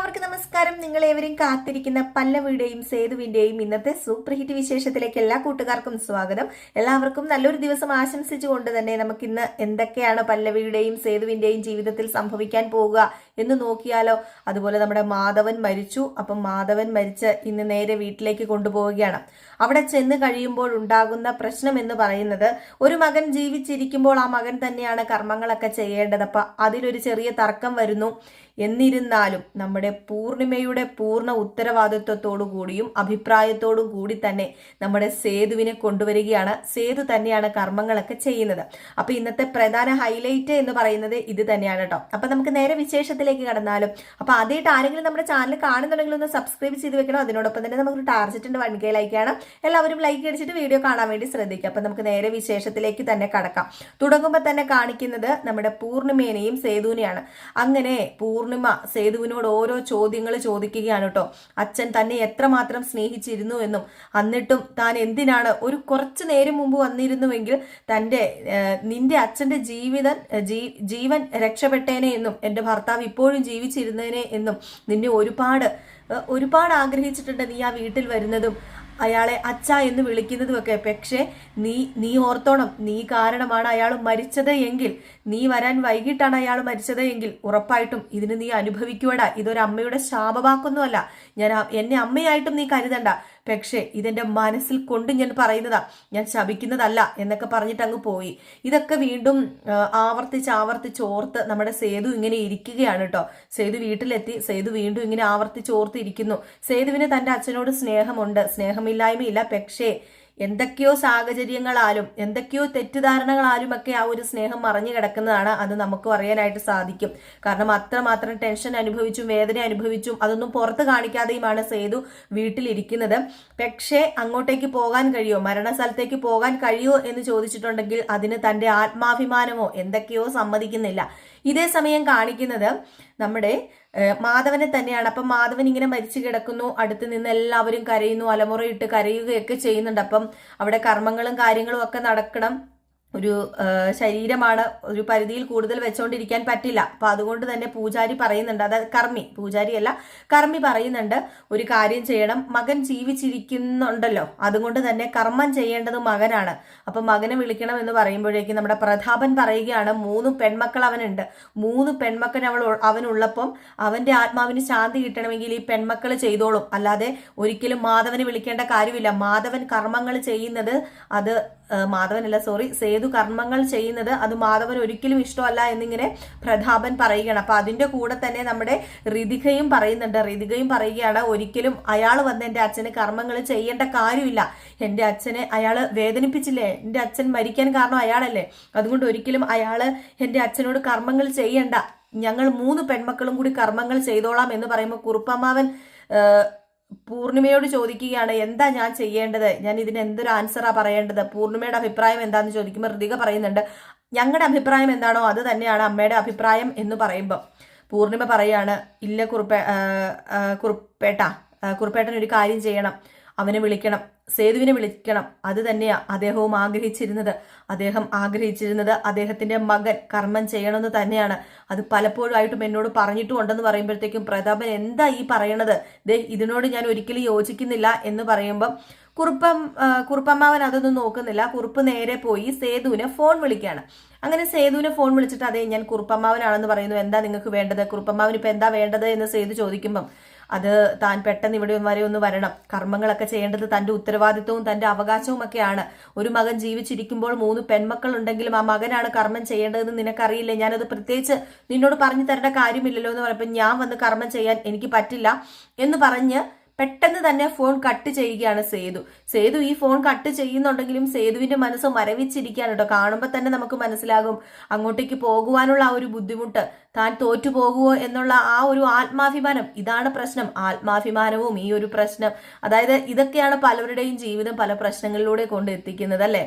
എല്ലാവർക്കും നമസ്കാരം. നിങ്ങൾ ഏവരും കാത്തിരിക്കുന്ന പല്ലവിയുടെയും സേതുവിന്റെയും ഇന്നത്തെ സൂപ്പർ ഹിറ്റ് വിശേഷത്തിലേക്ക് എല്ലാ കൂട്ടുകാർക്കും സ്വാഗതം. എല്ലാവർക്കും നല്ലൊരു ദിവസം ആശംസിച്ചുകൊണ്ട് തന്നെ നമുക്ക് ഇന്ന് എന്തൊക്കെയാണ് പല്ലവിയുടെയും സേതുവിന്റെയും ജീവിതത്തിൽ സംഭവിക്കാൻ പോവുക എന്ന് നോക്കിയാലോ. അതുപോലെ നമ്മുടെ മാധവൻ മരിച്ചു. അപ്പം മാധവൻ മരിച്ച് ഇന്ന് നേരെ വീട്ടിലേക്ക് കൊണ്ടുപോവുകയാണ്. അവിടെ ചെന്ന് കഴിയുമ്പോൾ ഉണ്ടാകുന്ന പ്രശ്നം എന്ന് പറയുന്നത് ഒരു മകൻ ജീവിച്ചിരിക്കുമ്പോൾ ആ മകൻ തന്നെയാണ് കർമ്മങ്ങളൊക്കെ ചെയ്യേണ്ടത്. അപ്പൊ അതിലൊരു ചെറിയ തർക്കം വരുന്നു. എന്നിരുന്നാലും നമ്മുടെ പൂർണിമയുടെ പൂർണ ഉത്തരവാദിത്വത്തോടു കൂടിയും അഭിപ്രായത്തോടും കൂടി തന്നെ നമ്മുടെ സേതുവിനെ കൊണ്ടുവരികയാണ്. സേതു തന്നെയാണ് കർമ്മങ്ങളൊക്കെ ചെയ്യുന്നത്. അപ്പൊ ഇന്നത്തെ പ്രധാന ഹൈലൈറ്റ് എന്ന് പറയുന്നത് ഇത് തന്നെയാണ് കേട്ടോ അപ്പൊ നമുക്ക് നേരെ വിശേഷത്തിലേക്ക് കടന്നാലും. അപ്പൊ ആദ്യമായിട്ട് ആരെങ്കിലും നമ്മുടെ ചാനൽ കാണുന്നുണ്ടെങ്കിൽ ഒന്ന് സബ്സ്ക്രൈബ് ചെയ്ത് വെക്കണം. അതിനോടൊപ്പം തന്നെ നമുക്ക് ടാർജറ്റ് ഉണ്ട് വൺ ലൈക്കാണ് എല്ലാവരും ലൈക്ക് അടിച്ചിട്ട് വീഡിയോ കാണാൻ വേണ്ടി ശ്രദ്ധിക്കുക. അപ്പൊ നമുക്ക് നേരെ വിശേഷത്തിലേക്ക് തന്നെ കടക്കാം. തുടങ്ങുമ്പോൾ തന്നെ കാണിക്കുന്നത് നമ്മുടെ പൂർണിമേനെയും സേതുവിനെയാണ്. അങ്ങനെ പൂർണിമ സേതുവിനോട് ഓരോ ചോദ്യങ്ങൾ ചോദിക്കുകയാണ് കേട്ടോ. അച്ഛൻ തന്നെ എത്രമാത്രം സ്നേഹിച്ചിരുന്നു എന്നും എന്നിട്ടും താൻ എന്തിനാണ് ഒരു കുറച്ച് നേരം മുമ്പ് വന്നിരുന്നുവെങ്കിൽ തന്റെ നിന്റെ അച്ഛന്റെ ജീവിതം ജീവൻ രക്ഷപ്പെട്ടേനെ എന്നും എന്റെ ഭർത്താവ് ഇപ്പോഴും ജീവിച്ചിരുന്നേനെ എന്നും നിന്നെ ഒരുപാട് ഒരുപാട് ആഗ്രഹിച്ചിട്ടുണ്ട് നീ ആ വീട്ടിൽ വരുന്നതും. അയാളെ അച്ഛ എന്ന് വിളിക്കുന്നതുമൊക്കെ. പക്ഷേ നീ നീ ഓർത്തോണം. നീ കാരണമാണ് അയാൾ മരിച്ചത് എങ്കിൽ നീ വരാൻ വൈകിട്ടാണ് അയാൾ മരിച്ചത് എങ്കിൽ ഉറപ്പായിട്ടും ഇതിന് നീ അനുഭവിക്കുവടാ. ഇതൊരു അമ്മയുടെ ശാപവാക്കൊന്നുമല്ല. ഞാൻ എന്നെ അമ്മയായിട്ടും നീ കരുതണ്ട. പക്ഷേ ഇതെന്റെ മനസ്സിൽ കൊണ്ട് ഞാൻ പറയുന്നതാ. ഞാൻ ശപിക്കുന്നതല്ല എന്നൊക്കെ പറഞ്ഞിട്ട് അങ്ങ് പോയി. ഇതൊക്കെ വീണ്ടും ആവർത്തിച്ച് ആവർത്തിച്ച് ഓർത്ത് നമ്മുടെ സേതു ഇങ്ങനെ ഇരിക്കുകയാണ് കേട്ടോ സേതു വീട്ടിലെത്തി സേതു വീണ്ടും ഇങ്ങനെ ആവർത്തിച്ച് ഓർത്തിരിക്കുന്നു. സേതുവിന് തന്റെ അച്ഛനോട് സ്നേഹമുണ്ട്. സ്നേഹമില്ലായ്മയില്ല. പക്ഷേ എന്തൊക്കെയോ സാഹചര്യങ്ങളാലും എന്തൊക്കെയോ തെറ്റിദ്ധാരണകളാലും ഒക്കെ ആ ഒരു സ്നേഹം മറഞ്ഞു കിടക്കുന്നതാണ് അത് നമുക്ക് അറിയാനായിട്ട് സാധിക്കും. കാരണം അത്രമാത്രം ടെൻഷൻ അനുഭവിച്ചും വേദന അനുഭവിച്ചും അതൊന്നും പുറത്ത് കാണിക്കാതെയുമാണ് സേതു വീട്ടിലിരിക്കുന്നത്. പക്ഷേ അങ്ങോട്ടേക്ക് പോകാൻ കഴിയുമോ മരണസ്ഥലത്തേക്ക് പോകാൻ കഴിയുമോ എന്ന് ചോദിച്ചിട്ടുണ്ടെങ്കിൽ അതിന് തന്റെ ആത്മാഭിമാനമോ എന്തൊക്കെയോ സമ്മതിക്കുന്നില്ല. ഇതേ സമയം കാണിക്കുന്നത് നമ്മുടെ മാധവനെ തന്നെയാണ്. അപ്പം മാധവൻ ഇങ്ങനെ മരിച്ചു കിടക്കുന്നു. അടുത്ത് നിന്ന് എല്ലാവരും കരയുന്നു. അലമുറയിട്ട് കരയുകയൊക്കെ ചെയ്യുന്നുണ്ട്. അപ്പം അവിടെ കർമ്മങ്ങളും കാര്യങ്ങളും ഒക്കെ നടക്കണം. ഒരു ശരീരമാണ് ഒരു പരിധിയിൽ കൂടുതൽ വെച്ചുകൊണ്ടിരിക്കാൻ പറ്റില്ല. അപ്പൊ അതുകൊണ്ട് തന്നെ പൂജാരി പറയുന്നുണ്ട് അതായത് കർമ്മി പൂജാരി അല്ല കർമ്മി പറയുന്നുണ്ട് ഒരു കാര്യം ചെയ്യണം. മകൻ ജീവിച്ചിരിക്കുന്നുണ്ടല്ലോ. അതുകൊണ്ട് തന്നെ കർമ്മം ചെയ്യേണ്ടത് മകനാണ്. അപ്പൊ മകനെ വിളിക്കണം എന്ന് പറയുമ്പോഴേക്കും നമ്മുടെ പ്രതാപൻ പറയുകയാണ് മൂന്ന് പെൺമക്കൾ അവനുണ്ട്. മൂന്ന് പെൺമക്കൾ അവൾ അവനുള്ളപ്പം അവന്റെ ആത്മാവിന് ശാന്തി കിട്ടണമെങ്കിൽ ഈ പെൺമക്കൾ ചെയ്തോളും. അല്ലാതെ ഒരിക്കലും മാധവനെ വിളിക്കേണ്ട കാര്യമില്ല. മാധവൻ കർമ്മങ്ങൾ ചെയ്യുന്നത് അത് മാധവനല്ല സോറി സേതു കർമ്മങ്ങൾ ചെയ്യുന്നത് അത് മാധവൻ ഒരിക്കലും ഇഷ്ടമല്ല എന്നിങ്ങനെ പ്രതാപൻ പറയുകയാണ്. അപ്പൊ അതിന്റെ കൂടെ തന്നെ നമ്മുടെ ഋതികയും പറയുന്നുണ്ട്. ഋതികയും പറയുകയാണ് ഒരിക്കലും അയാൾ വന്ന് എന്റെ അച്ഛന് കർമ്മങ്ങൾ ചെയ്യേണ്ട കാര്യമില്ല. എന്റെ അച്ഛനെ അയാൾ വേദനിപ്പിച്ചില്ലേ? എന്റെ അച്ഛൻ മരിക്കാൻ കാരണം അയാളല്ലേ? അതുകൊണ്ട് ഒരിക്കലും അയാൾ എന്റെ അച്ഛനോട് കർമ്മങ്ങൾ ചെയ്യണ്ട. ഞങ്ങൾ മൂന്ന് പെൺമക്കളും കൂടി കർമ്മങ്ങൾ ചെയ്തോളാം എന്ന് പറയുമ്പോൾ കുറുപ്പമ്മാവൻ പൂർണിമയോട് ചോദിക്കുകയാണ് എന്താ ഞാൻ ചെയ്യേണ്ടത്? ഞാൻ ഇതിന് എന്തൊരു ആൻസറാ പറയേണ്ടത്? പൂർണിമയുടെ അഭിപ്രായം എന്താന്ന് ചോദിക്കുമ്പോൾ ഋതിക പറയുന്നുണ്ട് ഞങ്ങളുടെ അഭിപ്രായം എന്താണോ അത് തന്നെയാണ് അമ്മയുടെ അഭിപ്രായം എന്ന് പറയുമ്പോൾ പൂർണിമ പറയാണ് ഇല്ല കുറുപ്പേ കുറുപ്പേട്ട കുറുപ്പേട്ടൻ ഒരു കാര്യം ചെയ്യണം. അവനെ വിളിക്കണം സേതുവിനെ വിളിക്കണം. അത് തന്നെയാ അദ്ദേഹവും ആഗ്രഹിച്ചിരുന്നത്. അദ്ദേഹം ആഗ്രഹിച്ചിരുന്നത് അദ്ദേഹത്തിന്റെ മകൻ കർമ്മം ചെയ്യണമെന്ന് തന്നെയാണ്. അത് പലപ്പോഴായിട്ടും എന്നോട് പറഞ്ഞിട്ടുമുണ്ടെന്ന് പറയുമ്പോഴത്തേക്കും പ്രതാപൻ എന്താ ഈ പറയണത്? ദേ ഇതിനോട് ഞാൻ ഒരിക്കലും യോജിക്കുന്നില്ല എന്ന് പറയുമ്പം കുറുപ്പം കുറുപ്പമ്മാവൻ അതൊന്നും നോക്കുന്നില്ല. കുറുപ്പ് നേരെ പോയി സേതുവിനെ ഫോൺ വിളിക്കുകയാണ്. അങ്ങനെ സേതുവിനെ ഫോൺ വിളിച്ചിട്ട് അതേ ഞാൻ കുറുപ്പമ്മാവനാണെന്ന് പറയുന്നു. എന്താ നിങ്ങൾക്ക് വേണ്ടത്? കുറുപ്പമ്മാവൻ ഇപ്പൊ എന്താ വേണ്ടത്? എന്ന് സേതു ചോദിക്കുമ്പം അത് താൻ പെട്ടെന്ന് ഇവിടെ വരെ ഒന്ന് വരണം. കർമ്മങ്ങളൊക്കെ ചെയ്യേണ്ടത് തന്റെ ഉത്തരവാദിത്വവും തന്റെ അവകാശവും ഒക്കെയാണ് ഒരു മകൻ ജീവിച്ചിരിക്കുമ്പോൾ മൂന്ന് പെൺമക്കൾ ഉണ്ടെങ്കിലും ആ മകനാണ് കർമ്മം ചെയ്യേണ്ടതെന്ന് നിനക്കറിയില്ലേ? ഞാനത് പ്രത്യേകിച്ച് നിന്നോട് പറഞ്ഞു തരേണ്ട കാര്യമില്ലല്ലോ എന്ന് പറഞ്ഞപ്പോൾ ഞാൻ വന്ന് കർമ്മം ചെയ്യാൻ എനിക്ക് പറ്റില്ല എന്ന് പറഞ്ഞ് പെട്ടെന്ന് തന്നെ ഫോൺ കട്ട് ചെയ്യുകയാണ് സേതു. സേതു ഈ ഫോൺ കട്ട് ചെയ്യുന്നുണ്ടെങ്കിലും സേതുവിന്റെ മനസ്സ് മരവിച്ചിരിക്കുകയാണ് കേട്ടോ. കാണുമ്പോൾ തന്നെ നമുക്ക് മനസ്സിലാകും അങ്ങോട്ടേക്ക് പോകുവാനുള്ള ആ ഒരു ബുദ്ധിമുട്ട്. താൻ തോറ്റു പോകുമോ എന്നുള്ള ആ ഒരു ആത്മാഭിമാനം. ഇതാണ് പ്രശ്നം. ആത്മാഭിമാനവും ഈ ഒരു പ്രശ്നം. അതായത് ഇതൊക്കെയാണ് പലരുടെയും ജീവിതം പല പ്രശ്നങ്ങളിലൂടെ കൊണ്ട് എത്തിക്കുന്നത് അല്ലേ?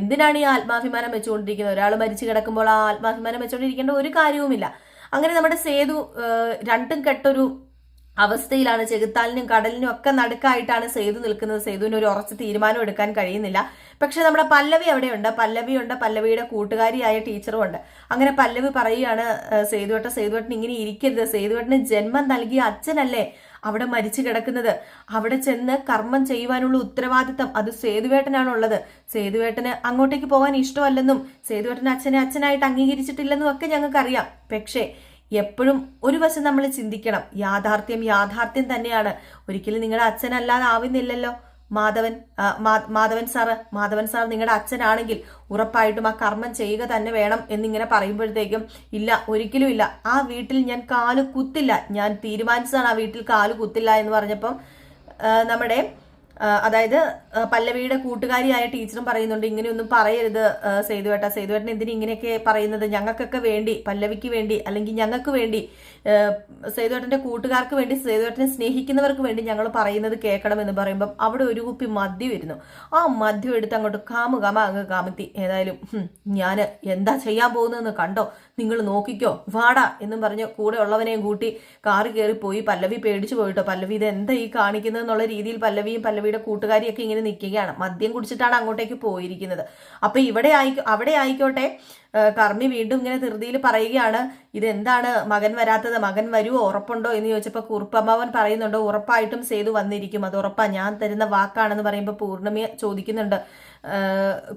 എന്തിനാണ് ഈ ആത്മാഭിമാനം വെച്ചുകൊണ്ടിരിക്കുന്നത്? ഒരാൾ മരിച്ചു കിടക്കുമ്പോൾ ആ ആത്മാഭിമാനം വെച്ചുകൊണ്ടിരിക്കേണ്ട ഒരു കാര്യവുമില്ല. അങ്ങനെ നമ്മുടെ സേതു രണ്ടും കെട്ടൊരു അവസ്ഥയിലാണ് ചെകുത്താലിനും കടലിനും ഒക്കെ നടുക്കായിട്ടാണ് സേതു നിൽക്കുന്നത്. സേതുവിന് ഒരു ഉറച്ച തീരുമാനം എടുക്കാൻ കഴിയുന്നില്ല. പക്ഷെ നമ്മുടെ പല്ലവി അവിടെയുണ്ട്. പല്ലവിയുണ്ട്. പല്ലവിയുടെ കൂട്ടുകാരിയായ ടീച്ചറും ഉണ്ട്. അങ്ങനെ പല്ലവി പറയുകയാണ് സേതുവട്ടൻ സേതുവട്ടൻ ഇങ്ങനെ ഇരിക്കരുത്. സേതുവേട്ടന് ജന്മം നൽകിയ അച്ഛനല്ലേ അവിടെ മരിച്ചു കിടക്കുന്നത്. അവിടെ ചെന്ന് കർമ്മം ചെയ്യുവാനുള്ള ഉത്തരവാദിത്തം അത് സേതുവേട്ടനാണുള്ളത്. സേതുവേട്ടന് അങ്ങോട്ടേക്ക് പോകാൻ ഇഷ്ടമല്ലെന്നും സേതുവേട്ടൻ അച്ഛനെ അച്ഛനായിട്ട് അംഗീകരിച്ചിട്ടില്ലെന്നും ഒക്കെ ഞങ്ങൾക്കറിയാം. പക്ഷേ എപ്പോഴും ഒരു വശം നമ്മൾ ചിന്തിക്കണം. യാഥാർത്ഥ്യം യാഥാർത്ഥ്യം തന്നെയാണ്. ഒരിക്കലും നിങ്ങളുടെ അച്ഛനല്ലാതെ ആവുന്നില്ലല്ലോ. മാധവൻ മാധവൻ സാറ് മാധവൻ സാർ നിങ്ങളുടെ അച്ഛനാണെങ്കിൽ ഉറപ്പായിട്ടും ആ കർമ്മം ചെയ്യുക തന്നെ വേണം എന്നിങ്ങനെ പറയുമ്പോഴത്തേക്കും ഇല്ല ഒരിക്കലും ഇല്ല. ആ വീട്ടിൽ ഞാൻ കാൽ കുത്തില്ല. ഞാൻ തീരുമാനിച്ചതാണ് ആ വീട്ടിൽ കാൽ കുത്തില്ല എന്ന് പറഞ്ഞപ്പം നമ്മുടെ അതായത് പല്ലവിയുടെ കൂട്ടുകാരിയായ ടീച്ചറും പറയുന്നുണ്ട് ഇങ്ങനെയൊന്നും പറയരുത് സേതുവേട്ട. സേതുവേട്ടൻ എന്തിനു ഇങ്ങനെയൊക്കെ പറയുന്നത്? ഞങ്ങൾക്കൊക്കെ വേണ്ടി പല്ലവിക്ക് വേണ്ടി അല്ലെങ്കിൽ ഞങ്ങൾക്ക് വേണ്ടി സേതുവേട്ടന്റെ കൂട്ടുകാർക്ക് വേണ്ടി സേതുവേട്ടനെ സ്നേഹിക്കുന്നവർക്ക് വേണ്ടി ഞങ്ങൾ പറയുന്നത് കേൾക്കണമെന്ന് പറയുമ്പം അവിടെ ഒരു കുപ്പി മദ്യം വരുന്നു. ആ മദ്യം എടുത്ത് അങ്ങോട്ട് കാമു കാമ അങ്ങ് കാമത്തി. ഏതായാലും ഞാൻ എന്താ ചെയ്യാൻ പോകുന്നതെന്ന് കണ്ടോ? നിങ്ങൾ നോക്കിക്കോ വാടാ എന്നും പറഞ്ഞ് കൂടെ ഉള്ളവനെയും കൂട്ടി കാറ് കയറി പോയി. പല്ലവി പേടിച്ചു പോയിട്ടോ? പല്ലവി ഇത് എന്താ ഈ കാണിക്കുന്നത് എന്നുള്ള രീതിയിൽ പല്ലവിയും പല്ലവിയുടെ കൂട്ടുകാരിയൊക്കെ ഇങ്ങനെ നിൽക്കുകയാണ്. മദ്യം കുടിച്ചിട്ടാണ് അങ്ങോട്ടേക്ക് പോയിരിക്കുന്നത്. അപ്പൊ ഇവിടെ ആയിക്കോ അവിടെ ആയിക്കോട്ടെ. കർമ്മി വീണ്ടും ഇങ്ങനെ ധൃതിയിൽ പറയുകയാണ് ഇതെന്താണ്? മകൻ വരാത്തത് മകൻ വരുമോ ഉറപ്പുണ്ടോ? എന്ന് ചോദിച്ചപ്പോൾ കുറുപ്പമ്മാവൻ പറയുന്നുണ്ടോ ഉറപ്പായിട്ടും സേതു വന്നിരിക്കും. അത് ഉറപ്പാ. ഞാൻ തരുന്ന വാക്കാണെന്ന് പറയുമ്പോൾ പൂർണമി ചോദിക്കുന്നുണ്ട്.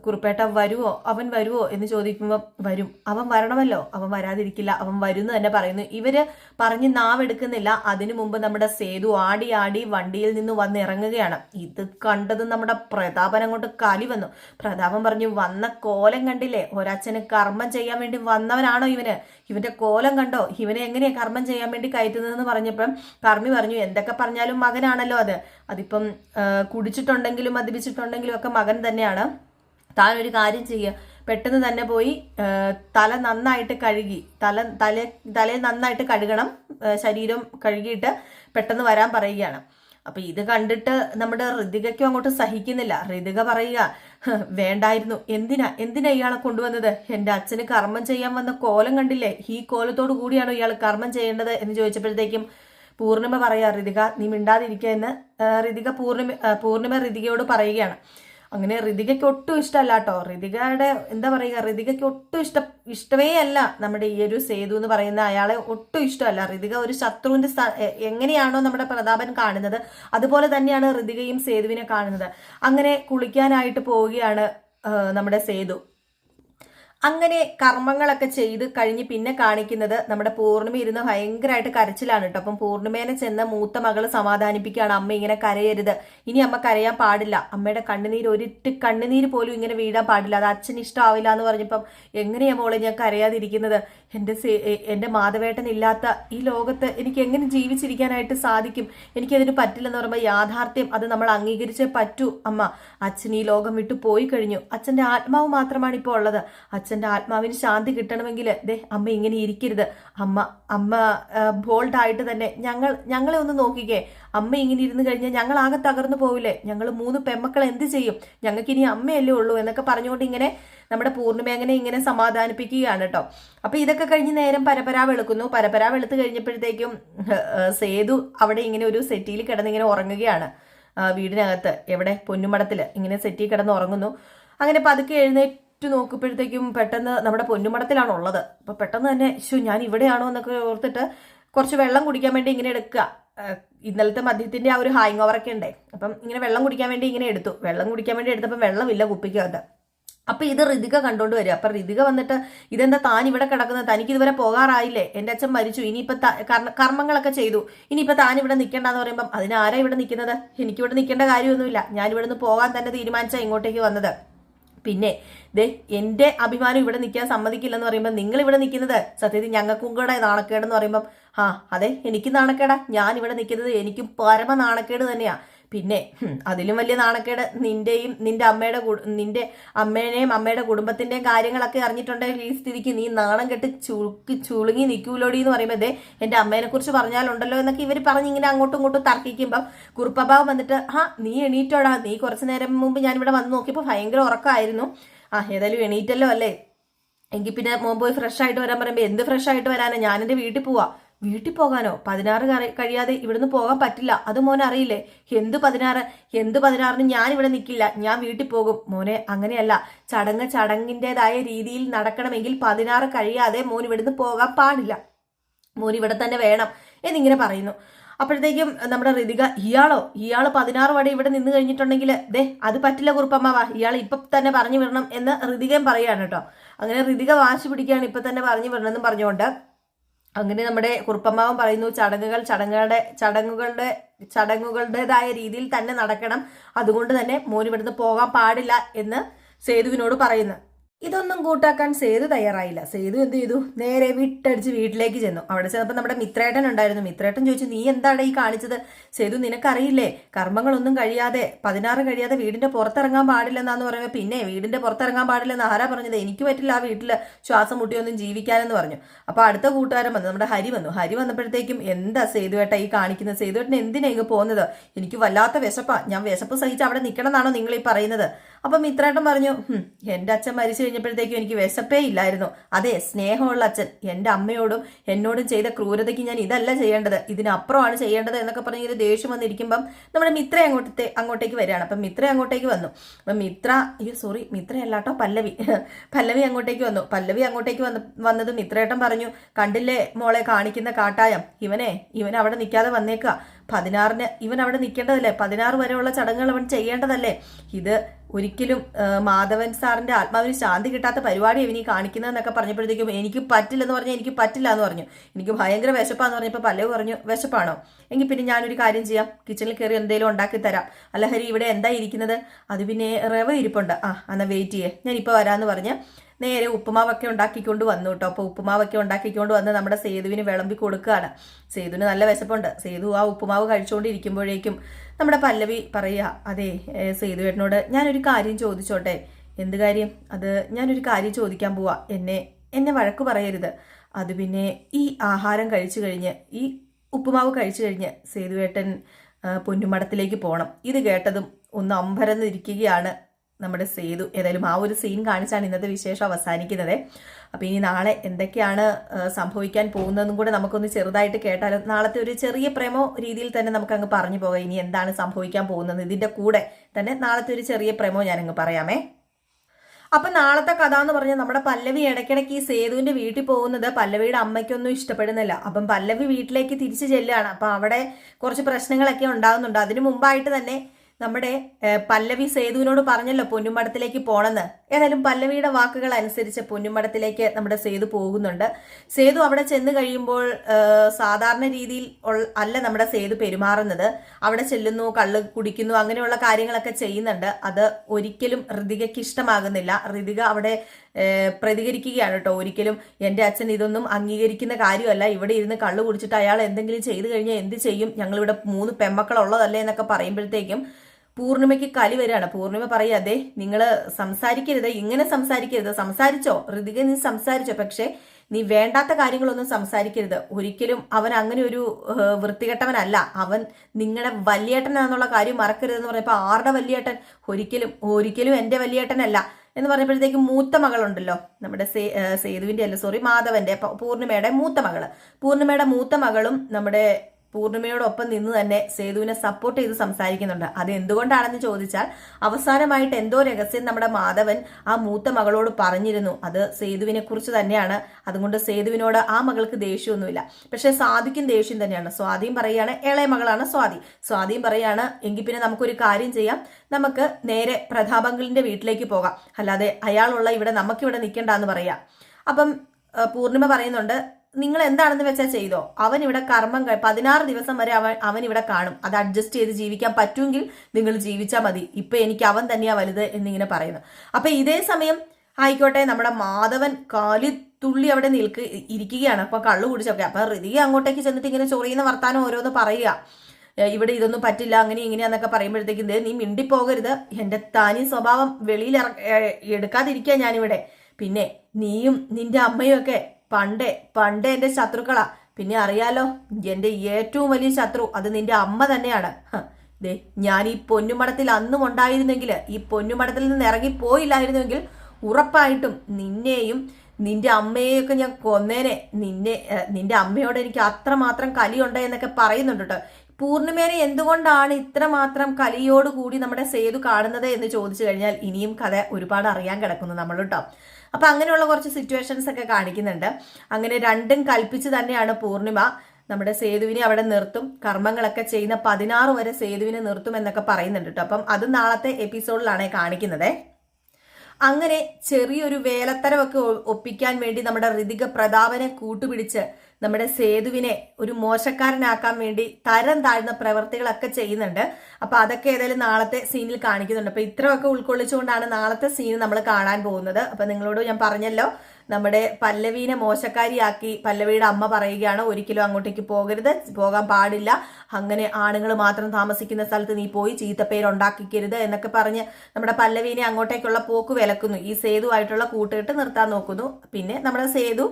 കുറുപ്പേട്ട വരുവോ? അവൻ വരുവോ എന്ന് ചോദിക്കുമ്പോൾ വരും. അവൻ വരണമല്ലോ. അവൻ വരാതിരിക്കില്ല. അവൻ വരുന്ന് തന്നെ പറയുന്നു. ഇവർ പറഞ്ഞ് നാവെടുക്കുന്നില്ല. അതിനു മുമ്പ് നമ്മുടെ സേതു ആടി ആടി വണ്ടിയിൽ നിന്ന് വന്ന് ഇറങ്ങുകയാണ്. ഇത് കണ്ടത് നമ്മുടെ പ്രതാപൻ അങ്ങോട്ട് കലി വന്നു. പ്രതാപൻ പറഞ്ഞു വന്ന കോലം കണ്ടില്ലേ? ഒരച്ഛന് കർമ്മം ചെയ്യാൻ വേണ്ടി വന്നവനാണോ ഇവന്? ഇവന്റെ കോലം കണ്ടോ? ഇവനെ എങ്ങനെയാ കർമ്മം ചെയ്യാൻ വേണ്ടി കയറ്റുന്നതെന്ന് പറഞ്ഞപ്പം കർമ്മി പറഞ്ഞു എന്തൊക്കെ പറഞ്ഞാലും മകനാണല്ലോ അത്. അതിപ്പം കുടിച്ചിട്ടുണ്ടെങ്കിലും മദ്യപിച്ചിട്ടുണ്ടെങ്കിലും ഒക്കെ മകൻ തന്നെയാണ്. താൻ ഒരു കാര്യം ചെയ്യുക പെട്ടെന്ന് തന്നെ പോയി തല നന്നായിട്ട് കഴുകി തല തല തലയിൽ നന്നായിട്ട് കഴുകണം ശരീരം കഴുകിയിട്ട് പെട്ടെന്ന് വരാൻ പറയുകയാണ്. അപ്പൊ ഇത് കണ്ടിട്ട് നമ്മുടെ ഋതികയ്ക്കും അങ്ങോട്ട് സഹിക്കുന്നില്ല. ഋതിക പറയുക വേണ്ടായിരുന്നു. എന്തിനാ എന്തിനാ ഇയാളെ കൊണ്ടുവന്നത്? എന്റെ അച്ഛന് കർമ്മം ചെയ്യാൻ വന്ന കോലം കണ്ടില്ലേ? ഈ കോലത്തോടു കൂടിയാണോ ഇയാൾ കർമ്മം ചെയ്യേണ്ടത്? എന്ന് ചോദിച്ചപ്പോഴത്തേക്കും പൂർണിമ പറയാ ഋതിക നീ മിണ്ടാതിരിക്കുക എന്ന് ഋതിക പൂർണിമ പൂർണിമ ഋതികയോട് പറയുകയാണ്. അങ്ങനെ ഋതികയ്ക്ക് ഒട്ടും ഇഷ്ടമല്ല കേട്ടോ. ഋതികയുടെ എന്താ പറയുക ഋതികയ്ക്ക് ഒട്ടും ഇഷ്ട ഇഷ്ടമേ അല്ല നമ്മുടെ ഈ ഒരു സേതു എന്ന് പറയുന്ന അയാളെ ഒട്ടും ഇഷ്ടമല്ല. ഋതിക ഒരു ശത്രുവിന്റെ എങ്ങനെയാണോ നമ്മുടെ പ്രതാപൻ കാണുന്നത് അതുപോലെ തന്നെയാണ് ഋതികയും സേതുവിനെ കാണുന്നത്. അങ്ങനെ കുളിക്കാനായിട്ട് പോവുകയാണ് നമ്മുടെ സേതു. അങ്ങനെ കർമ്മങ്ങളൊക്കെ ചെയ്ത് കഴിഞ്ഞ് പിന്നെ കാണിക്കുന്നത് നമ്മുടെ പൂർണിമ ഇരുന്ന് ഭയങ്കരമായിട്ട് കരച്ചിലാണ് കേട്ടോ അപ്പം പൂർണിമേനെ ചെന്ന് മൂത്ത മകൾ സമാധാനിപ്പിക്കുകയാണ്. അമ്മ ഇങ്ങനെ കരയരുത്. ഇനി അമ്മ കരയാൻ പാടില്ല. അമ്മയുടെ കണ്ണുനീര് ഒരിട്ട് കണ്ണുനീര് പോലും ഇങ്ങനെ വീഴാൻ പാടില്ല. അത് അച്ഛൻ ഇഷ്ടമാവില്ല എന്ന് പറഞ്ഞപ്പം എങ്ങനെയാ മോളെ ഞാൻ കരയാതിരിക്കുന്നത്? എന്റെ എന്റെ മാധവേട്ടൻ ഇല്ലാത്ത ഈ ലോകത്ത് എനിക്ക് എങ്ങനെ ജീവിച്ചിരിക്കാനായിട്ട് സാധിക്കും? എനിക്കതിന് പറ്റില്ലെന്ന് പറയുമ്പോൾ യാഥാർത്ഥ്യം അത് നമ്മൾ അംഗീകരിച്ചേ പറ്റൂ. അമ്മ അച്ഛൻ ഈ ലോകം വിട്ടു പോയി കഴിഞ്ഞു. അച്ഛന്റെ ആത്മാവ് മാത്രമാണ് ഇപ്പോൾ ഉള്ളത്. അച്ഛന്റെ ആത്മാവിന് ശാന്തി കിട്ടണമെങ്കിൽ ദേ അമ്മ ഇങ്ങനെ ഇരിക്കരുത്. അമ്മ അമ്മ ബോൾഡ് ആയിട്ട് തന്നെ ഞങ്ങൾ ഞങ്ങളെ ഒന്ന് നോക്കിക്കേ. അമ്മ ഇങ്ങനെ ഇരുന്ന് കഴിഞ്ഞാൽ ഞങ്ങൾ ആകെ തകർന്നു പോവില്ലേ? ഞങ്ങൾ മൂന്ന് പെമ്മക്കൾ എന്ത് ചെയ്യും? ഞങ്ങൾക്ക് ഇനി അമ്മയല്ലേ ഉള്ളൂ എന്നൊക്കെ പറഞ്ഞുകൊണ്ട് ഇങ്ങനെ നമ്മുടെ പൂർണിമേങ്ങനെ ഇങ്ങനെ സമാധാനിപ്പിക്കുകയാണ് കേട്ടോ. അപ്പൊ ഇതൊക്കെ കഴിഞ്ഞ് നേരം പരപരാ വെളുക്കുന്നു. പരപരാ വെളുത്ത് കഴിഞ്ഞപ്പോഴത്തേക്കും സേതു അവിടെ ഇങ്ങനെ ഒരു സെറ്റിയിൽ കിടന്നിങ്ങനെ ഉറങ്ങുകയാണ്. വീടിനകത്ത്. എവിടെ? പൊന്നുമടത്തിൽ ഇങ്ങനെ സെറ്റിൽ കിടന്ന് ഉറങ്ങുന്നു. അങ്ങനെ പതുക്കെ എഴുന്നേറ്റ് നോക്കുമ്പോഴത്തേക്കും പെട്ടെന്ന് നമ്മുടെ പൊന്നുമടത്തിലാണ് ഉള്ളത് അപ്പോൾ പെട്ടെന്ന് തന്നെ ശു ഞാൻ ഇവിടെയാണോ? എന്നൊക്കെ ഓർത്തിട്ട് കുറച്ച് വെള്ളം കുടിക്കാൻ വേണ്ടി ഇങ്ങനെ എടുക്കുക. ഇന്നലത്തെ മദ്യത്തിന്റെ ആ ഒരു ഹാങ് ഓവറൊക്കെ ഉണ്ടേ. അപ്പം ഇങ്ങനെ വെള്ളം കുടിക്കാൻ വേണ്ടി ഇങ്ങനെ എടുത്തു. വെള്ളം കുടിക്കാൻ വേണ്ടി എടുത്തപ്പോൾ വെള്ളമില്ല കുപ്പിക്കകത്ത് അപ്പൊ ഇത് ഋതിക കണ്ടുകൊണ്ട് വരിക. അപ്പൊ ഋതിക വന്നിട്ട് ഇതെന്താ താൻ ഇവിടെ കിടക്കുന്നത്? തനിക്ക് ഇതുവരെ പോകാറായില്ലേ? എന്റെ അച്ഛൻ മരിച്ചു. ഇനിയിപ്പോൾ കർമ്മങ്ങളൊക്കെ ചെയ്തു. ഇനിയിപ്പോൾ താൻ ഇവിടെ നിൽക്കേണ്ടെന്ന് പറയുമ്പം അതിനാരാ ഇവിടെ നിൽക്കുന്നത്? എനിക്കിവിടെ നിൽക്കേണ്ട കാര്യമൊന്നുമില്ല. ഞാൻ ഇവിടെ നിന്ന് പോകാൻ തന്നെ തീരുമാനിച്ചാ ഇങ്ങോട്ടേക്ക് വന്നത്. പിന്നെ ദേ എന്റെ അഭിമാനം ഇവിടെ നിൽക്കാൻ സമ്മതിക്കില്ലെന്ന് പറയുമ്പോൾ നിങ്ങൾ ഇവിടെ നിൽക്കുന്നത് സത്യത്തിൽ ഞങ്ങൾക്കും കൂടെ നാണക്കേടെന്ന് പറയുമ്പം ആ അതെ എനിക്ക് നാണക്കേടാ. ഞാൻ ഇവിടെ നിൽക്കുന്നത് എനിക്കും പരമ നാണക്കേട് തന്നെയാ. പിന്നെ അതിലും വലിയ നാണക്കേട് നിന്റെയും നിന്റെ അമ്മയുടെ നിന്റെ അമ്മേനെയും അമ്മയുടെ കുടുംബത്തിന്റെയും കാര്യങ്ങളൊക്കെ അറിഞ്ഞിട്ടുണ്ടെങ്കിൽ ഈ സ്ഥിതിക്ക്. നീ നാണം കെട്ട് ചുളുക്കി ചുളുങ്ങി നിൽക്കൂലോടി എന്ന് പറയുമ്പോൾ എന്റെ അമ്മേനെ കുറിച്ച് പറഞ്ഞാലുണ്ടല്ലോ എന്നൊക്കെ ഇവർ പറഞ്ഞ് ഇങ്ങനെ അങ്ങോട്ടും ഇങ്ങോട്ടും തർക്കിക്കുമ്പോൾ കുറുപ്പഭാവം വന്നിട്ട് ആ നീ എണീറ്റോടാ. നീ കുറച്ച് നേരം മുമ്പ് ഇവിടെ വന്ന് നോക്കിയപ്പോൾ ഭയങ്കര ഉറക്കമായിരുന്നു. ആ ഏതായാലും എണീറ്റല്ലോ അല്ലേ? എങ്കിൽ പിന്നെ മോൻ പോയി ഫ്രഷ് ആയിട്ട് വരാൻ പറയുമ്പോൾ എന്ത് ഫ്രഷ് ആയിട്ട് വരാനാണ് ഞാൻ എന്റെ വീട്ടിൽ പോവാ. വീട്ടിൽ പോകാനോ? പതിനാറ് കഴിയാതെ ഇവിടുന്ന് പോകാൻ പറ്റില്ല. അത് മോൻ അറിയില്ലേ? എന്ത് പതിനാറ്? എന്ത് പതിനാറിന് ഞാൻ ഇവിടെ നിൽക്കില്ല ഞാൻ വീട്ടിൽ പോകും. മോനെ അങ്ങനെയല്ല. ചടങ്ങ് ചടങ്ങിന്റെതായ രീതിയിൽ നടക്കണമെങ്കിൽ പതിനാറ് കഴിയാതെ മോൻ ഇവിടുന്ന് പോകാൻ പാടില്ല. മോൻ ഇവിടെ തന്നെ വേണം എന്നിങ്ങനെ പറയുന്നു. അപ്പോഴത്തേക്കും നമ്മുടെ ഋതിക ഇയാളോ? ഇയാൾ പതിനാറ് വടി ഇവിടെ നിന്ന് കഴിഞ്ഞിട്ടുണ്ടെങ്കിൽ ദേ അത് പറ്റില്ല കുറുപ്പമ്മാവ ഇയാൾ ഇപ്പം തന്നെ പറഞ്ഞു വിടണം എന്ന് ഋതികയും പറയുകയാണ് കേട്ടോ. അങ്ങനെ ഋതിക വാശി പിടിക്കുകയാണ് ഇപ്പം തന്നെ പറഞ്ഞു വിടണം എന്നും പറഞ്ഞുകൊണ്ട് അങ്ങനെ നമ്മുടെ കുറുപ്പമ്മാവൻ പറയുന്നു ചടങ്ങുകൾ ചടങ്ങുകളുടെ ചടങ്ങുകളുടെ ചടങ്ങുകളുടേതായ രീതിയിൽ തന്നെ നടക്കണം. അതുകൊണ്ട് തന്നെ മോനിവിടുന്ന് പോകാൻ പാടില്ല എന്ന് സേതുവിനോട് പറയുന്നു. ഇതൊന്നും കൂട്ടാക്കാൻ സേതു തയ്യാറായില്ല. സേതു എന്ത് ചെയ്തു? നേരെ വിട്ടടിച്ച് വീട്ടിലേക്ക് ചെന്നു. അവിടെ ചെന്നപ്പോൾ നമ്മുടെ മിത്രേട്ടൻ ഉണ്ടായിരുന്നു. മിത്രേട്ടൻ ചോദിച്ചു നീ എന്താണ് ഈ കാണിച്ചത്? സേതു നിനക്കറിയില്ലേ? കർമ്മങ്ങളൊന്നും കഴിയാതെ പതിനാറ് കഴിയാതെ വീടിന്റെ പുറത്തിറങ്ങാൻ പാടില്ലെന്നാന്ന് പറയുമ്പോൾ പിന്നെ വീടിന്റെ പുറത്തിറങ്ങാൻ പാടില്ലെന്ന് ആരാ പറഞ്ഞത്? എനിക്ക് പറ്റില്ല ആ വീട്ടിൽ ശ്വാസം മുട്ടിയൊന്നും ജീവിക്കാനെന്ന് പറഞ്ഞു. അപ്പോൾ അടുത്ത കൂട്ടുകാരൻ വന്നു. നമ്മുടെ ഹരി വന്നു. ഹരി വന്നപ്പോഴത്തേക്കും എന്താ സേതുവേട്ട ഈ കാണിക്കുന്നത്? സേതുവേട്ടൻ എന്തിനാ പോകുന്നത്? എനിക്ക് വല്ലാത്ത വിശപ്പാ. ഞാൻ വിശപ്പ് സഹിച്ച് അവിടെ നിൽക്കണം എന്നാണോ നിങ്ങൾ ഈ പറയുന്നത്? അപ്പം മിത്രേട്ടൻ പറഞ്ഞു "ഹും, എന്റെ അച്ഛൻ മരിച്ചു കഴിഞ്ഞപ്പോഴത്തേക്കും എനിക്ക് വിശപ്പേ ഇല്ലായിരുന്നു. അതെ സ്നേഹമുള്ള അച്ഛൻ. എന്റെ അമ്മയോടും എന്നോടും ചെയ്ത ക്രൂരതയ്ക്ക് ഞാൻ ഇതല്ല ചെയ്യേണ്ടത്. ഇതിനപ്പുറമാണ് ചെയ്യേണ്ടത് എന്നൊക്കെ പറഞ്ഞ് ഒരു ദേഷ്യം വന്നിരിക്കുമ്പം നമ്മുടെ മിത്ര അങ്ങോട്ടത്തെ അങ്ങോട്ടേക്ക് വരികയാണ്. അപ്പം മിത്ര അങ്ങോട്ടേക്ക് വന്നു. അപ്പം മിത്ര അയ്യോ സോറി മിത്രയല്ല പല്ലവി. പല്ലവി അങ്ങോട്ടേക്ക് വന്നു. പല്ലവി അങ്ങോട്ടേക്ക് വന്ന് വന്നത് മിത്രേട്ടൻ പറഞ്ഞു കണ്ടില്ലേ മോളെ കാണിക്കുന്ന കാട്ടായം? ഇവനെ ഇവൻ അവിടെ നിൽക്കാതെ വന്നേക്കുക പതിനാറിന് ഇവൻ അവിടെ നിൽക്കേണ്ടതല്ലേ? പതിനാറ് വരെയുള്ള ചടങ്ങുകൾ അവൻ ചെയ്യേണ്ടതല്ലേ? ഇത് ഒരിക്കലും മാധവൻ സാറിന്റെ ആത്മാവിന് ശാന്തി കിട്ടാത്ത പരിപാടി ഇവനി കാണിക്കുന്നതെന്നൊക്കെ പറഞ്ഞപ്പോഴത്തേക്കും എനിക്ക് പറ്റില്ലെന്ന് പറഞ്ഞു എനിക്ക് പറ്റില്ല എന്ന് പറഞ്ഞു. എനിക്ക് ഭയങ്കര വിശപ്പാന്ന് പറഞ്ഞപ്പോൾ പല്ലവ് പറഞ്ഞു വിശപ്പാണോ? എങ്കിൽ പിന്നെ ഞാനൊരു കാര്യം ചെയ്യാം. കിച്ചണിൽ കയറി എന്തെങ്കിലും ഉണ്ടാക്കി തരാം. അല്ലഹരി ഇവിടെ എന്താ ഇരിക്കുന്നത്? അത് പിന്നെ റവ ഇരിപ്പുണ്ട്. ആ എന്നാൽ വെയിറ്റ് ചെയ്യേ. ഞാൻ ഇപ്പോൾ വരാമെന്ന് പറഞ്ഞ് നേരെ ഉപ്പുമാവൊക്കെ ഉണ്ടാക്കിക്കൊണ്ട് വന്നു കേട്ടോ. അപ്പോൾ ഉപ്പുമാവൊക്കെ ഉണ്ടാക്കിക്കൊണ്ട് വന്ന് നമ്മുടെ സേതുവിന് വിളമ്പി കൊടുക്കുകയാണ്. സേതുവിന് നല്ല വിശപ്പുണ്ട്. സേതു ആ ഉപ്പുമാവ് കഴിച്ചുകൊണ്ടിരിക്കുമ്പോഴേക്കും നമ്മുടെ പല്ലവി പറയുക അതെ സേതു സേതുവേട്ടനോട് ഞാനൊരു കാര്യം ചോദിച്ചോട്ടെ. എന്ത് കാര്യം? അത് ഞാനൊരു കാര്യം ചോദിക്കാൻ പോവാ. എന്നെ എന്നെ വഴക്ക് പറയരുത്. അത് പിന്നെ ഈ ആഹാരം കഴിച്ചു കഴിഞ്ഞ് ഈ ഉപ്പുമാവ് കഴിച്ചു കഴിഞ്ഞ് സേതുവേട്ടൻ പൊന്നുമടത്തിലേക്ക് പോകണം ഇത് കേട്ടതും ഒന്ന് അമ്പരന്നിരിക്കുകയാണ് നമ്മുടെ സേതു ഏതായാലും ആ ഒരു സീൻ കാണിച്ചാണ് ഇന്നത്തെ വിശേഷം അവസാനിക്കുന്നത്. അപ്പോൾ ഇനി നാളെ എന്തൊക്കെയാണ് സംഭവിക്കാൻ പോകുന്നതെന്നും കൂടെ നമുക്കൊന്ന് ചെറുതായിട്ട് കേട്ടാലോ. നാളത്തെ ഒരു ചെറിയ പ്രേമോ രീതിയിൽ തന്നെ നമുക്ക് അങ്ങ് പറഞ്ഞു പോകാം. ഇനി എന്താണ് സംഭവിക്കാൻ പോകുന്നത്. ഇതിന്റെ കൂടെ തന്നെ നാളത്തെ ഒരു ചെറിയ പ്രേമോ ഞാനങ്ങ് പറയാമേ. അപ്പൊ നാളത്തെ കഥ എന്ന് പറഞ്ഞാൽ നമ്മുടെ പല്ലവി ഇടയ്ക്കിടയ്ക്ക് ഈ സേതുവിന്റെ വീട്ടിൽ പോകുന്നത് പല്ലവിയുടെ അമ്മയ്ക്കൊന്നും ഇഷ്ടപ്പെടുന്നില്ല. അപ്പം പല്ലവി വീട്ടിലേക്ക് തിരിച്ചു ചെല്ലുകയാണ്. അപ്പൊ അവിടെ കുറച്ച് പ്രശ്നങ്ങളൊക്കെ ഉണ്ടാകുന്നുണ്ട്. അതിനു മുമ്പായിട്ട് തന്നെ നമ്മുടെ പല്ലവി സേതുവിനോട് പറഞ്ഞല്ലോ പൊന്നുമടത്തിലേക്ക് പോണെന്ന്. ഏതായാലും പല്ലവിയുടെ വാക്കുകൾ അനുസരിച്ച് പൊന്നുമടത്തിലേക്ക് നമ്മുടെ സേതു പോകുന്നുണ്ട്. സേതു അവിടെ ചെന്ന് കഴിയുമ്പോൾ സാധാരണ രീതിയിൽ അല്ല നമ്മുടെ സേതു പെരുമാറുന്നത്. അവിടെ ചെല്ലുന്നു കള്ള് കുടിക്കുന്നു അങ്ങനെയുള്ള കാര്യങ്ങളൊക്കെ ചെയ്യുന്നുണ്ട്. അത് ഒരിക്കലും ഋതികയ്ക്ക് ഇഷ്ടമാകുന്നില്ല. ഋതിക അവിടെ പ്രതികരിക്കുകയാണ് കേട്ടോ. ഒരിക്കലും എന്റെ അച്ഛൻ ഇതൊന്നും അംഗീകരിക്കുന്ന കാര്യമല്ല. ഇവിടെ ഇരുന്ന് കള്ളു കുടിച്ചിട്ട് അയാൾ എന്തെങ്കിലും ചെയ്തു കഴിഞ്ഞാൽ എന്ത് ചെയ്യും? ഞങ്ങളിവിടെ മൂന്ന് പെമ്മക്കളുള്ളതല്ലേ എന്നൊക്കെ പറയുമ്പോഴത്തേക്കും പൂർണിമയ്ക്ക് കലി വരികയാണ്. പൂർണിമ പറയാ അതെ നിങ്ങൾ സംസാരിക്കരുത്. ഇങ്ങനെ സംസാരിക്കരുത്. സംസാരിച്ചോ? ഋതിക നീ സംസാരിച്ചോ? പക്ഷേ നീ വേണ്ടാത്ത കാര്യങ്ങളൊന്നും സംസാരിക്കരുത്. ഒരിക്കലും അവൻ അങ്ങനെ ഒരു വൃത്തികെട്ടവനല്ല. അവൻ നിങ്ങളുടെ വല്യേട്ടനാന്നുള്ള കാര്യം മറക്കരുത് എന്ന് പറഞ്ഞപ്പോൾ ആരുടെ വല്യേട്ടൻ? ഒരിക്കലും ഒരിക്കലും എന്റെ വല്യേട്ടനല്ല. എന്ന് പറഞ്ഞപ്പോഴത്തേക്കും മൂത്ത മകളുണ്ടല്ലോ. നമ്മുടെ സേ സേതുവിന്റെ അല്ല സോറി മാധവന്റെ പ- പൂർണിമയുടെ മൂത്ത മകൾ. പൂർണിമയുടെ മൂത്ത മകളും നമ്മുടെ പൂർണിമയോടൊപ്പം നിന്ന് തന്നെ സേതുവിനെ സപ്പോർട്ട് ചെയ്ത് സംസാരിക്കുന്നുണ്ട്. അത് എന്തുകൊണ്ടാണെന്ന് ചോദിച്ചാൽ അവസാനമായിട്ട് എന്തോ രഹസ്യം നമ്മുടെ മാധവൻ ആ മൂത്ത മകളോട് പറഞ്ഞിരുന്നു. അത് സേതുവിനെ കുറിച്ച് തന്നെയാണ്. അതുകൊണ്ട് സേതുവിനോട് ആ മകൾക്ക് ദേഷ്യമൊന്നുമില്ല. പക്ഷെ സ്വാതിക്കും ദേഷ്യം തന്നെയാണ്. സ്വാതിയും പറയുകയാണ് ഇളയ മകളാണ് സ്വാതി. സ്വാതിയും പറയുകയാണ് എങ്കിൽ പിന്നെ നമുക്കൊരു കാര്യം ചെയ്യാം. നമുക്ക് നേരെ പ്രതാപങ്കലിന്റെ വീട്ടിലേക്ക് പോകാം. അല്ലാതെ അയാളുള്ള ഇവിടെ നമുക്കിവിടെ നിൽക്കണ്ടെന്ന് പറയാം. അപ്പം പൂർണിമ പറയുന്നുണ്ട് നിങ്ങൾ എന്താണെന്ന് വെച്ചാൽ ചെയ്തോ? അവൻ ഇവിടെ കർമ്മം പതിനാറ് ദിവസം വരെ അവൻ അവൻ ഇവിടെ കാണും. അത് അഡ്ജസ്റ്റ് ചെയ്ത് ജീവിക്കാൻ പറ്റുമെങ്കിൽ നിങ്ങൾ ജീവിച്ചാൽ മതി. ഇപ്പൊ എനിക്ക് അവൻ തന്നെയാ വലുത് എന്നിങ്ങനെ പറയുന്നു. അപ്പൊ ഇതേ സമയം ആയിക്കോട്ടെ നമ്മുടെ മാധവൻ കാലി തുള്ളി അവിടെ നിൽക്ക് ഇരിക്കുകയാണ്. അപ്പൊ കള്ളു കുടിച്ചൊക്കെ. അപ്പൊ ഋതിക അങ്ങോട്ടേക്ക് ചെന്നിട്ട് ഇങ്ങനെ ചൊറിയുന്ന വർത്താനം ഓരോന്ന് പറയുക. ഇവിടെ ഇതൊന്നും പറ്റില്ല അങ്ങനെ ഇങ്ങനെയാന്നൊക്കെ പറയുമ്പോഴത്തേക്കും നീ മിണ്ടിപ്പോകരുത്. എന്റെ താനി സ്വഭാവം വെളിയിൽ എടുക്കാതിരിക്കുക ഞാനിവിടെ. പിന്നെ നീയും നിന്റെ അമ്മയും ഒക്കെ പണ്ടേ പണ്ടേ എന്റെ ശത്രുക്കളാ. പിന്നെ അറിയാലോ എന്റെ ഏറ്റവും വലിയ ശത്രു അത് നിന്റെ അമ്മ തന്നെയാണ്. ദേ ഞാൻ ഈ പൊന്നുമടത്തിൽ അന്നും ഉണ്ടായിരുന്നെങ്കിൽ ഈ പൊന്നുമടത്തിൽ നിന്ന് ഇറങ്ങി പോയില്ലായിരുന്നെങ്കിൽ ഉറപ്പായിട്ടും നിന്നെയും നിന്റെ അമ്മയെയൊക്കെ ഞാൻ കൊന്നേനെ. നിന്നെ നിന്റെ അമ്മയോട് എനിക്ക് അത്രമാത്രം കലിയുണ്ട് എന്നൊക്കെ പറയുന്നുണ്ട് കേട്ടോ പൂർണിമേനെ എന്തുകൊണ്ടാണ് ഇത്രമാത്രം കലിയോട് കൂടി നമ്മുടെ സേതു കാണുന്നത് എന്ന് ചോദിച്ചു കഴിഞ്ഞാൽ ഇനിയും കഥ ഒരുപാട് അറിയാൻ കിടക്കുന്നു നമ്മൾ കേട്ടോ അപ്പൊ അങ്ങനെയുള്ള കുറച്ച് സിറ്റുവേഷൻസ് ഒക്കെ കാണിക്കുന്നുണ്ട്. അങ്ങനെ രണ്ടും കൽപ്പിച്ച് തന്നെയാണ് പൂർണിമ. നമ്മുടെ സേതുവിനെ അവിടെ നിർത്തും. കർമ്മങ്ങളൊക്കെ ചെയ്യുന്ന പതിനാറ് വരെ സേതുവിനെ നിർത്തും എന്നൊക്കെ പറയുന്നുണ്ട് കേട്ടോ. അപ്പം അത് നാളത്തെ എപ്പിസോഡിലാണ് കാണിക്കുന്നത്. അങ്ങനെ ചെറിയൊരു വേലത്തരമൊക്കെ ഒപ്പിക്കാൻ വേണ്ടി നമ്മുടെ ഋതിക പ്രതാപനെ കൂട്ടുപിടിച്ച് നമ്മുടെ സേതുവിനെ ഒരു മോശക്കാരനാക്കാൻ വേണ്ടി തരം താഴ്ന്ന പ്രവർത്തികളൊക്കെ ചെയ്യുന്നുണ്ട്. അപ്പൊ അതൊക്കെ ഏതായാലും നാളത്തെ സീനിൽ കാണിക്കുന്നുണ്ട്. അപ്പൊ ഇത്രയൊക്കെ ഉൾക്കൊള്ളിച്ചുകൊണ്ടാണ് നാളത്തെ സീൻ നമ്മൾ കാണാൻ പോകുന്നത്. അപ്പൊ നിങ്ങളോട് ഞാൻ പറഞ്ഞല്ലോ നമ്മുടെ പല്ലവീനെ മോശക്കാരിയാക്കി പല്ലവിയുടെ അമ്മ പറയുകയാണ് ഒരിക്കലും അങ്ങോട്ടേക്ക് പോകരുത് പോകാൻ പാടില്ല. അങ്ങനെ ആണുങ്ങൾ മാത്രം താമസിക്കുന്ന സ്ഥലത്ത് നീ പോയി ചീത്തപ്പേരുണ്ടാക്കിക്കരുത് എന്നൊക്കെ പറഞ്ഞ് നമ്മുടെ പല്ലവീനെ അങ്ങോട്ടേക്കുള്ള പോക്ക് വിലക്കുന്നു. ഈ സേതുവായിട്ടുള്ള കൂട്ടുകെട്ട് നിർത്താൻ നോക്കുന്നു. പിന്നെ നമ്മുടെ സേതു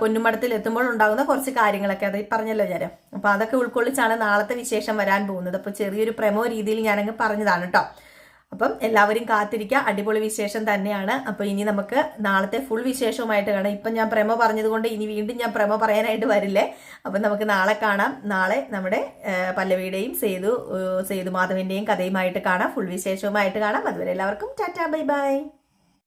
പൊന്നുമടത്തിൽ എത്തുമ്പോൾ ഉണ്ടാകുന്ന കുറച്ച് കാര്യങ്ങളൊക്കെ. അത് പറഞ്ഞല്ലോ ഞാൻ അപ്പൊ അതൊക്കെ ഉൾക്കൊള്ളിച്ചാണ് നാളത്തെ വിശേഷം വരാൻ പോകുന്നത്. അപ്പൊ ചെറിയൊരു പ്രമോ രീതിയിൽ ഞാനങ്ങ് പറഞ്ഞതാണ് കേട്ടോ അപ്പം എല്ലാവരും കാത്തിരിക്കുക അടിപൊളി വിശേഷം തന്നെയാണ്. അപ്പൊ ഇനി നമുക്ക് നാളത്തെ ഫുൾ വിശേഷവുമായിട്ട് കാണാം. ഇപ്പം ഞാൻ പ്രമോ പറഞ്ഞതുകൊണ്ട് ഇനി വീണ്ടും ഞാൻ പ്രമോ പറയാനായിട്ട് വരില്ലേ. അപ്പം നമുക്ക് നാളെ കാണാം. നാളെ നമ്മുടെ പല്ലവിയുടെയും സേതു സേതു മാധവിന്റെയും കഥയുമായിട്ട് കാണാം. ഫുൾ വിശേഷവുമായിട്ട് കാണാം. അതുവരെ എല്ലാവർക്കും ടാറ്റാ ബൈ ബൈ.